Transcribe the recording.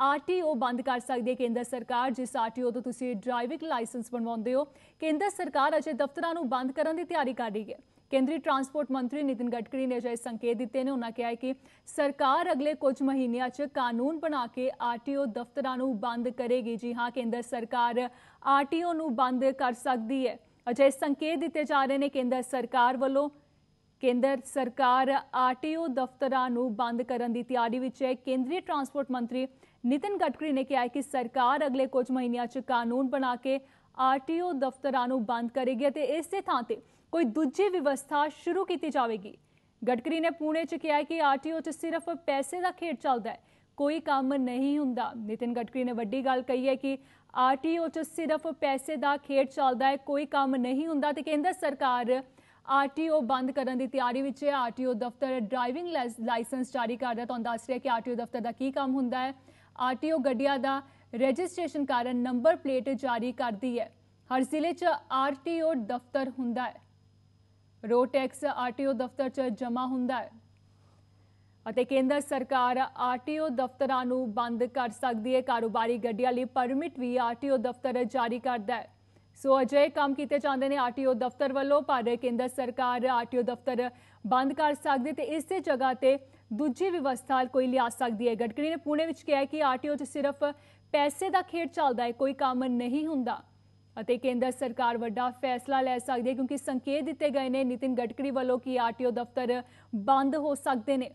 RTO ਬੰਦ ਕਰ ਸਕਦੀ ਹੈ ਕੇਂਦਰ ਸਰਕਾਰ, ਜਿਸ ਆਰਟੀਓ ਤੋਂ ਤੁਸੀਂ ਡਰਾਈਵਿੰਗ ਲਾਇਸੈਂਸ ਬਣਵਾਉਂਦੇ ਹੋ। ਕੇਂਦਰ ਸਰਕਾਰ ਅਜੇ ਦਫ਼ਤਰਾਂ ਨੂੰ ਬੰਦ ਕਰਨ ਦੀ ਤਿਆਰੀ ਕਰ ਰਹੀ ਹੈ। ਕੇਂਦਰੀ ਟਰਾਂਸਪੋਰਟ ਮੰਤਰੀ ਨਿਤਿਨ ਗਡਕਰੀ ਨੇ ਅਜਿਹੇ ਸੰਕੇਤ ਦਿੱਤੇ ਨੇ। ਉਹਨਾਂ ਕਿਹਾ ਕਿ ਸਰਕਾਰ ਅਗਲੇ ਕੁਝ ਮਹੀਨਿਆਂ 'ਚ ਕਾਨੂੰਨ ਬਣਾ ਕੇ ਆਰਟੀਓ ਦਫ਼ਤਰਾਂ ਨੂੰ ਬੰਦ ਕਰੇਗੀ। ਜੀ ਹਾਂ, ਕੇਂਦਰ ਸਰਕਾਰ ਆਰਟੀਓ ਨੂੰ ਬੰਦ ਕਰ ਸਕਦੀ ਹੈ। ਅਜਿਹੇ ਸੰਕੇਤ ਦਿੱਤੇ ਜਾ ਰਹੇ ਨੇ। ਕੇਂਦਰ ਸਰਕਾਰ ਵੱਲੋਂ ਕੇਂਦਰ ਸਰਕਾਰ ਆਰਟੀਓ ਦਫ਼ਤਰਾਂ ਨੂੰ ਬੰਦ ਕਰਨ ਦੀ ਤਿਆਰੀ ਵਿੱਚ ਹੈ। ਕੇਂਦਰੀ ਟਰਾਂਸਪੋਰਟ ਮੰਤਰੀ ਨਿਤਿਨ ਗਡਕਰੀ ਨੇ ਕਿਹਾ ਕਿ ਸਰਕਾਰ ਅਗਲੇ ਕੁਝ ਮਹੀਨਿਆਂ 'ਚ ਕਾਨੂੰਨ ਬਣਾ ਕੇ ਆਰਟੀਓ ਦਫ਼ਤਰਾਂ ਨੂੰ ਬੰਦ ਕਰੇਗੀ ਅਤੇ ਇਸੇ ਥਾਂ ਤੇ ਕੋਈ ਦੂਜੀ ਵਿਵਸਥਾ ਸ਼ੁਰੂ ਕੀਤੀ ਜਾਵੇਗੀ। ਗਡਕਰੀ ਨੇ ਪੁਣੇ 'ਚ ਕਿਹਾ ਹੈ ਕਿ ਆਰਟੀਓ 'ਚ ਸਿਰਫ ਪੈਸੇ ਦਾ ਖੇਡ ਚੱਲਦਾ ਹੈ, ਕੋਈ ਕੰਮ ਨਹੀਂ ਹੁੰਦਾ। ਨਿਤਿਨ ਗਡਕਰੀ ਨੇ ਵੱਡੀ ਗੱਲ ਕਹੀ ਹੈ ਕਿ ਆਰਟੀਓ 'ਚ ਸਿਰਫ ਪੈਸੇ ਦਾ ਖੇਡ ਚੱਲਦਾ ਹੈ, ਕੋਈ ਕੰਮ ਨਹੀਂ ਹੁੰਦਾ ਤੇ ਕੇਂਦਰ ਸਰਕਾਰ ਆਰਟੀਓ ਬੰਦ ਕਰਨ ਦੀ ਤਿਆਰੀ ਵਿੱਚ ਹੈ। ਆਰਟੀਓ ਦਫ਼ਤਰ ਡਰਾਈਵਿੰਗ ਲਾਇਸੈਂਸ ਜਾਰੀ ਕਰਦਾ ਤੁਹਾਨੂੰ ਦੱਸ ਰਿਹਾ ਕਿ ਆਰਟੀਓ ਦਫ਼ਤਰ ਦਾ ਕੀ ਕੰਮ ਹੁੰਦਾ ਹੈ। ਆਰਟੀਓ ਗੱਡੀਆਂ ਦਾ ਰਜਿਸਟ੍ਰੇਸ਼ਨ ਕਾਰਨ ਨੰਬਰ ਪਲੇਟ ਜਾਰੀ ਕਰਦੀ ਹੈ। ਹਰ ਜ਼ਿਲ੍ਹੇ 'ਚ ਆਰਟੀਓ ਦਫ਼ਤਰ ਹੁੰਦਾ ਹੈ। ਰੋਡ ਟੈਕਸ ਆਰਟੀਓ ਦਫ਼ਤਰ 'ਚ ਜਮ੍ਹਾਂ ਹੁੰਦਾ ਹੈ। ਅਤੇ ਕੇਂਦਰ ਸਰਕਾਰ ਆਰਟੀਓ ਦਫ਼ਤਰਾਂ ਨੂੰ ਬੰਦ ਕਰ ਸਕਦੀ ਹੈ। ਕਾਰੋਬਾਰੀ ਗੱਡੀਆਂ ਲਈ ਪਰਮਿਟ ਵੀ ਆਰਟੀਓ ਦਫ਼ਤਰ ਜਾਰੀ ਕਰਦਾ ਹੈ। ਸੋ ਅਜੇ ਕੰਮ ਕੀਤੇ ਜਾਂਦੇ ਨੇ ਆਰਟੀਓ ਦਫ਼ਤਰ ਵੱਲੋਂ, ਪਰ ਕੇਂਦਰ ਸਰਕਾਰ ਆਰਟੀਓ ਦਫ਼ਤਰ ਬੰਦ ਕਰ ਸਕਦੀ ਤੇ ਇਸ ਦੀ ਜਗ੍ਹਾ ਤੇ ਦੂਜੀ ਵਿਵਸਥਾ ਕੋਈ ਲਿਆ ਸਕਦੀ ਹੈ। ਗਡਕਰੀ ਨੇ ਪੁਣੇ ਵਿੱਚ ਕਿਹਾ ਕਿ ਆਰਟੀਓ 'ਚ ਸਿਰਫ ਪੈਸੇ ਦਾ ਖੇਡ ਚੱਲਦਾ ਹੈ, ਕੋਈ ਕੰਮ ਨਹੀਂ ਹੁੰਦਾ ਅਤੇ ਕੇਂਦਰ ਸਰਕਾਰ ਵੱਡਾ ਫੈਸਲਾ ਲੈ ਸਕਦੀ ਹੈ ਕਿਉਂਕਿ ਸੰਕੇਤ ਦਿੱਤੇ ਗਏ ਨੇ। ਨਿਤਿਨ ਗਡਕਰੀ ਵੱਲੋਂ ਕਿ ਆਰਟੀਓ ਦਫ਼ਤਰ ਬੰਦ ਹੋ ਸਕਦੇ ਨੇ।